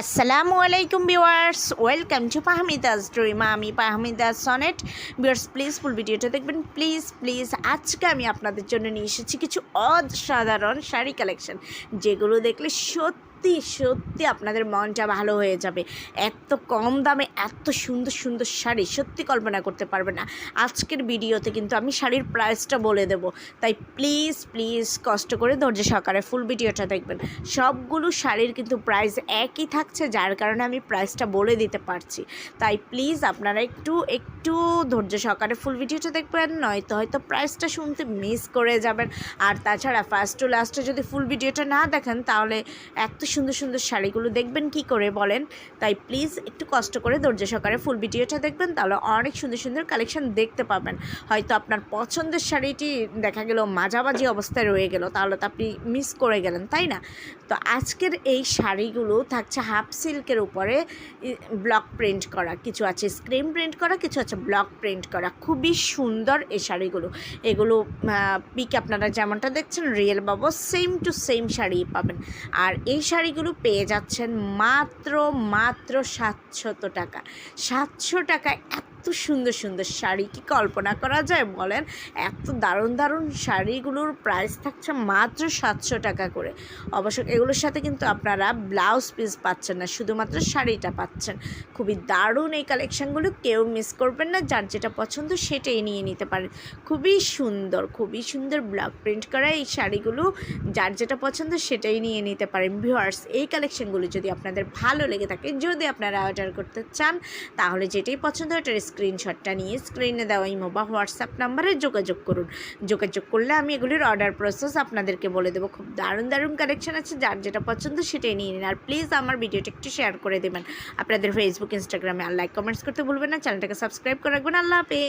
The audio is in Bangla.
আসসালামু আলাইকুম ভিউয়ার্স, ওয়েলকাম টু পাহমিদাস ড্রিমা। আমি পাহমিদাস সনেট। ভিউয়ার্স প্লিজ ফুল ভিডিওটা দেখবেন। প্লিজ প্লিজ আজকে আমি আপনাদের জন্য নিয়ে এসেছি কিছু অসাধারণ শাড়ি কালেকশন যেগুলো দেখলে সত্যি সত্যি সত্যি আপনাদের মনটা ভালো হয়ে যাবে। এত কম দামে এত সুন্দর সুন্দর শাড়ি সত্যি কল্পনা করতে পারবে না। আজকের ভিডিওতে কিন্তু আমি শাড়ির প্রাইসটা বলে দেব। তাই প্লিজ প্লিজ কষ্ট করে ধৈর্য সহকারে ফুল ভিডিওটা দেখবেন। সবগুলো শাড়ির কিন্তু প্রাইস একই থাকছে, যার কারণে আমি প্রাইসটা বলে দিতে পারছি। তাই প্লিজ আপনারা একটু একটু ধৈর্য সহকারে ফুল ভিডিওটা দেখবেন, নয়তো হয়তো প্রাইসটা শুনতে মিস করে যাবেন। আর তাছাড়া ফার্স্ট টু লাস্টে যদি ফুল ভিডিওটা না দেখেন, তাহলে এত সুন্দর সুন্দর শাড়িগুলো দেখবেন কি করে বলেন? তাই প্লিজ একটু কষ্ট করে ধৈর্য সহকারে ফুল ভিডিওটা দেখবেন, তাহলে অনেক সুন্দর সুন্দর কালেকশন দেখতে পাবেন। হয়তো আপনার পছন্দের শাড়িটি দেখা গেল, মাঝামাঝি অবস্থায় রয়ে গেল, তাহলে তো আপনি মিস করে গেলেন, তাই না? তো আজকের এই শাড়িগুলো থাকছে হাফ সিল্কের উপরে ব্লক প্রিন্ট করা। কিছু আছে স্ক্রিন প্রিন্ট করা, কিছু আছে ব্লক প্রিন্ট করা। খুবই সুন্দর এই শাড়িগুলো। এগুলো পিক আপনারা যেমনটা দেখছেন real Babu same to same sari পাবেন। আর এই শাড়িগুলো পেয়ে যাচ্ছেন মাত্র মাত্র সাতশত টাকা। সাতশো টাকা এত সুন্দর সুন্দর শাড়ি কি কল্পনা করা যায় বলেন? এত দারুণ দারুণ শাড়িগুলোর প্রাইস থাকছে মাত্র সাতশো টাকা করে। অবশ্য এগুলোর সাথে কিন্তু আপনারা ব্লাউজ পিস পাচ্ছেন না, শুধুমাত্র শাড়িটা পাচ্ছেন। খুবই দারুণ এই কালেকশানগুলো কেউ মিস করবেন না, যার যেটা পছন্দ সেটাই নিয়ে নিতে পারেন। খুবই সুন্দর খুবই সুন্দর ব্লক প্রিন্ট করা এই শাড়িগুলো, যার যেটা পছন্দ সেটাই নিয়ে নিতে পারেন। ভিউয়ার্স এই কালেকশানগুলো যদি আপনাদের ভালো লেগে থাকে, যদি আপনারা অর্ডার করতে চান, তাহলে যেটাই পছন্দ ওটার স্ক্রিনশটটা নিয়ে স্ক্রিনে দেওয়া ইমো বা হোয়াটসঅ্যাপ নাম্বারে যোগাযোগ করুন। যোগাযোগ করলে আমি এগুলির অর্ডার প্রসেস আপনাদেরকে বলে দেবো। খুব দারুণ দারুণ কালেকশন আছে, যার যেটা পছন্দ সেটাই নিয়ে নিন। আর প্লিজ আমার ভিডিওটা একটু শেয়ার করে দেবেন। আপনাদের ফেসবুক ইনস্টাগ্রামে আর লাইক কমেন্টস করতে ভুলবেন না। চ্যানেলটাকে সাবস্ক্রাইব করে রাখবেন। আল্লাহ হাফেজ।